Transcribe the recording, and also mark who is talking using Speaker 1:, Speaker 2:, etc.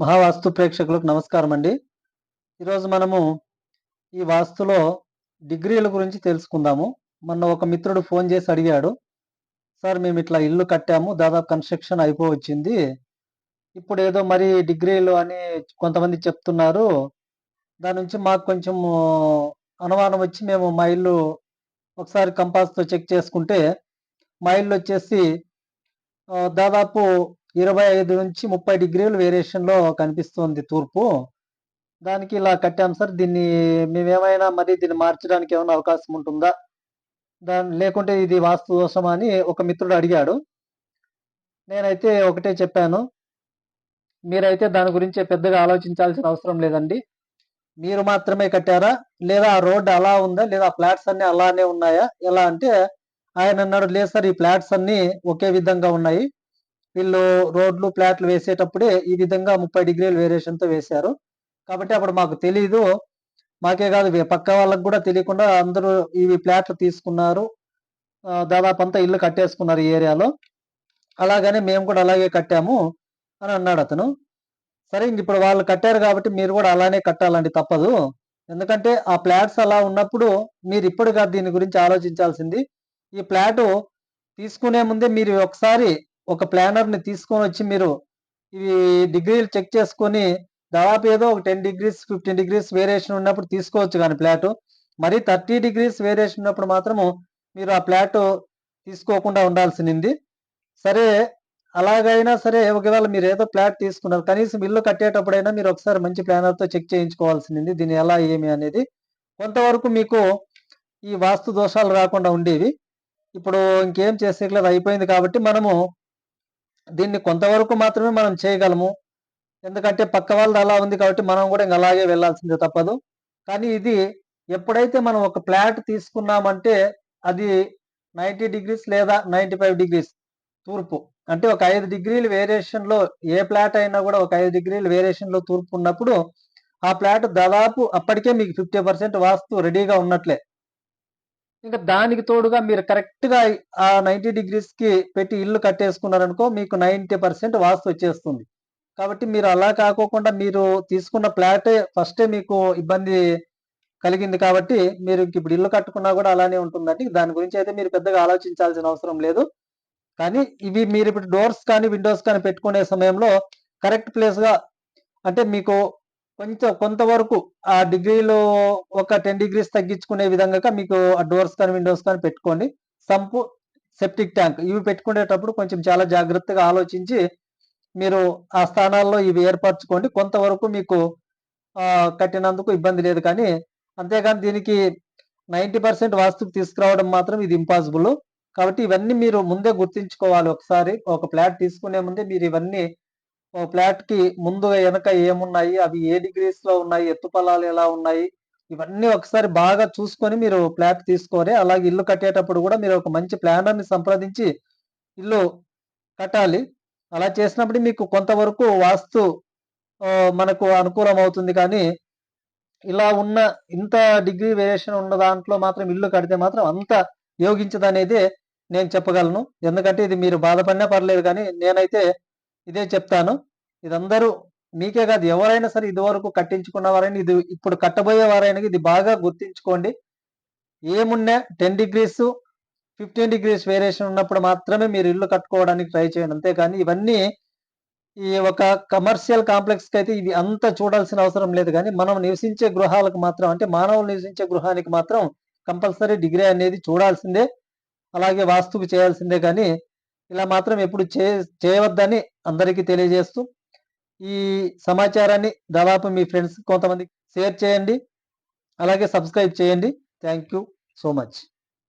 Speaker 1: మహావాస్తు ప్రేక్షకులకు నమస్కారం అండి. ఈరోజు మనము ఈ వాస్తులో డిగ్రీల గురించి తెలుసుకుందాము. మొన్న ఒక మిత్రుడు ఫోన్ చేసి అడిగాడు సార్ మేము ఇట్లా ఇల్లు కట్టాము దాదాపు కన్స్ట్రక్షన్ అయిపోవచ్చింది. ఇప్పుడు ఏదో మరి డిగ్రీలు అని కొంతమంది చెప్తున్నారు. దాని నుంచి మాకు కొంచెం అనుమానం వచ్చి మేము మా ఇల్లు ఒకసారి కంపాస్తో చెక్ చేసుకుంటే మా ఇల్లు వచ్చేసి దాదాపు ఇరవై ఐదు నుంచి ముప్పై డిగ్రీలు వేరియేషన్లో కనిపిస్తుంది తూర్పు. దానికి ఇలా కట్టాం సార్. దీన్ని మేమేమైనా మరి దీన్ని మార్చడానికి ఏమైనా అవకాశం ఉంటుందా? దాని లేకుంటే ఇది వాస్తు దోషమా అని ఒక మిత్రుడు అడిగాడు. నేనైతే ఒకటే చెప్పాను. మీరైతే దాని గురించి పెద్దగా ఆలోచించాల్సిన అవసరం లేదండి. మీరు మాత్రమే కట్టారా? లేదా ఆ రోడ్డు అలా ఉందా? లేదా ఆ ఫ్లాట్స్ అన్ని అలానే ఉన్నాయా? ఎలా అంటే ఆయన అన్నాడు లేదు సార్ ఈ ఫ్లాట్స్ అన్ని ఒకే విధంగా ఉన్నాయి. వీళ్ళు రోడ్లు ప్లాట్లు వేసేటప్పుడే ఈ విధంగా ముప్పై డిగ్రీల వేరియేషన్తో వేశారు. కాబట్టి అప్పుడు మాకు తెలియదు మాకే కాదు పక్క వాళ్ళకి కూడా తెలియకుండా అందరూ ఇవి ప్లాట్లు తీసుకున్నారు. దాదాపు అంతా ఇల్లు కట్టేసుకున్నారు ఈ ఏరియాలో. అలాగనే మేము కూడా అలాగే కట్టాము అని అన్నాడు అతను. సరే ఇంక ఇప్పుడు వాళ్ళు కట్టారు కాబట్టి మీరు కూడా అలానే కట్టాలండి తప్పదు. ఎందుకంటే ఆ ప్లాట్స్ అలా ఉన్నప్పుడు మీరు ఇప్పుడు కాదు దీని గురించి ఆలోచించాల్సింది. ఈ ప్లాటు తీసుకునే ముందే మీరు ఒకసారి ఒక ప్లానర్ని తీసుకొని వచ్చి మీరు ఇవి డిగ్రీలు చెక్ చేసుకొని దాదాపు ఏదో ఒక ten degrees fifteen degrees variation ఉన్నప్పుడు తీసుకోవచ్చు కానీ ప్లాట్. మరి థర్టీ డిగ్రీస్ వేరియేషన్ ఉన్నప్పుడు మాత్రము మీరు ఆ ప్లాట్ తీసుకోకుండా ఉండాల్సింది సరే అలాగైనా సరే ఒకవేళ మీరు ఏదో ప్లాట్ తీసుకున్నారు కనీసం ఇల్లు కట్టేటప్పుడైనా మీరు ఒకసారి మంచి ప్లానర్తో చెక్ చేయించుకోవాల్సింది దీని ఎలా ఏమి అనేది. కొంతవరకు మీకు ఈ వాస్తు దోషాలు రాకుండా ఉండేవి. ఇప్పుడు ఇంకేం చేసేట్లేదు అయిపోయింది కాబట్టి మనము దీన్ని కొంతవరకు మాత్రమే మనం చేయగలము. ఎందుకంటే పక్క వాళ్ళది అలా ఉంది కాబట్టి మనం కూడా ఇంకా అలాగే వెళ్ళాల్సిందే తప్పదు. కానీ ఇది ఎప్పుడైతే మనం ఒక ఫ్లాట్ తీసుకున్నామంటే అది నైంటీ డిగ్రీస్ లేదా నైంటీ ఫైవ్ డిగ్రీస్ తూర్పు. అంటే ఒక ఐదు డిగ్రీలు వేరియేషన్లో ఏ ప్లాట్ అయినా కూడా ఒక ఐదు డిగ్రీలు వేరియేషన్లో తూర్పు ఉన్నప్పుడు ఆ ప్లాట్ దాదాపు అప్పటికే మీకు ఫిఫ్టీ పర్సెంట్ వాస్తు రెడీగా ఉన్నట్లే. ఇంకా దానికి తోడుగా మీరు కరెక్ట్గా ఆ నైన్టీ డిగ్రీస్కి పెట్టి ఇల్లు కట్టేసుకున్నారనుకో మీకు నైన్టీ పర్సెంట్ వాస్తు వచ్చేస్తుంది. కాబట్టి మీరు అలా కాకోకుండా మీరు తీసుకున్న ప్లాటే ఫస్టే మీకు ఇబ్బంది కలిగింది కాబట్టి మీరు ఇప్పుడు ఇల్లు కట్టుకున్నా కూడా అలానే ఉంటుందండి. దాని గురించి అయితే మీరు పెద్దగా ఆలోచించాల్సిన అవసరం లేదు. కానీ ఇవి మీరు ఇప్పుడు డోర్స్ కానీ విండోస్ కానీ పెట్టుకునే సమయంలో కరెక్ట్ ప్లేస్గా అంటే మీకు కొంచెం కొంతవరకు ఆ డిగ్రీలో ఒక టెన్ డిగ్రీస్ తగ్గించుకునే విధంగా మీకు ఆ డోర్స్ కానీ విండోస్ కానీ పెట్టుకోండి. సంపు సెప్టిక్ ట్యాంక్ ఇవి పెట్టుకునేటప్పుడు కొంచెం చాలా జాగ్రత్తగా ఆలోచించి మీరు ఆ స్థానాల్లో ఇవి ఏర్పరచుకోండి. కొంతవరకు మీకు కట్టినందుకు ఇబ్బంది లేదు కానీ అంతేగాని దీనికి నైంటీ పర్సెంట్ వాస్తుకు తీసుకురావడం మాత్రం ఇది ఇంపాసిబుల్ కాబట్టి ఇవన్నీ మీరు ముందే గుర్తించుకోవాలి ఒకసారి. ఒక ప్లాట్ తీసుకునే ముందే మీరు ఇవన్నీ ఒక ప్లాట్కి ముందు వెనక ఏమున్నాయి? అవి ఏ డిగ్రీస్లో ఉన్నాయి? ఎత్తుపలాలు ఎలా ఉన్నాయి? ఇవన్నీ ఒకసారి బాగా చూసుకొని మీరు ప్లాట్ తీసుకోవాలి అలాగే ఇల్లు కట్టేటప్పుడు కూడా మీరు ఒక మంచి ప్లానర్ని సంప్రదించి ఇల్లు కట్టాలి. అలా చేసినప్పుడు మీకు కొంతవరకు వాస్తు మనకు అనుకూలం అవుతుంది కానీ ఇలా ఉన్న ఇంత డిగ్రీ వేరియేషన్ ఉన్న దాంట్లో మాత్రం ఇల్లు కడితే మాత్రం అంత యోగించదనేదే నేను చెప్పగలను. ఎందుకంటే ఇది మీరు బాధపడినా పర్లేదు కానీ నేనైతే ఇదే చెప్తాను. ఇదందరూ మీకే కాదు ఎవరైనా సరే ఇదివరకు కట్టించుకున్న వారైనా ఇది ఇప్పుడు కట్టబోయే వారైనా ఇది బాగా గుర్తించుకోండి. ఏమున్నా ten degrees fifteen degrees variation ఉన్నప్పుడు మాత్రమే మీరు ఇల్లు కట్టుకోవడానికి ట్రై చేయండి. అంతేకాని ఇవన్నీ ఈ ఒక కమర్షియల్ కాంప్లెక్స్కి అయితే ఇవి అంత చూడాల్సిన అవసరం లేదు. కానీ మనం నివసించే గృహాలకు మాత్రం అంటే మానవులు నివసించే గృహానికి మాత్రం కంపల్సరీ డిగ్రీ అనేది చూడాల్సిందే. అలాగే వాస్తుకు చేయాల్సిందే కానీ ఇలా మాత్రం ఎప్పుడు చే చేయవద్దని అందరికీ తెలియజేస్తూ ఈ సమాచారాన్ని దాదాపు మీ ఫ్రెండ్స్ కొంతమంది షేర్ చేయండి. అలాగే సబ్స్క్రైబ్ చేయండి. Thank you so much.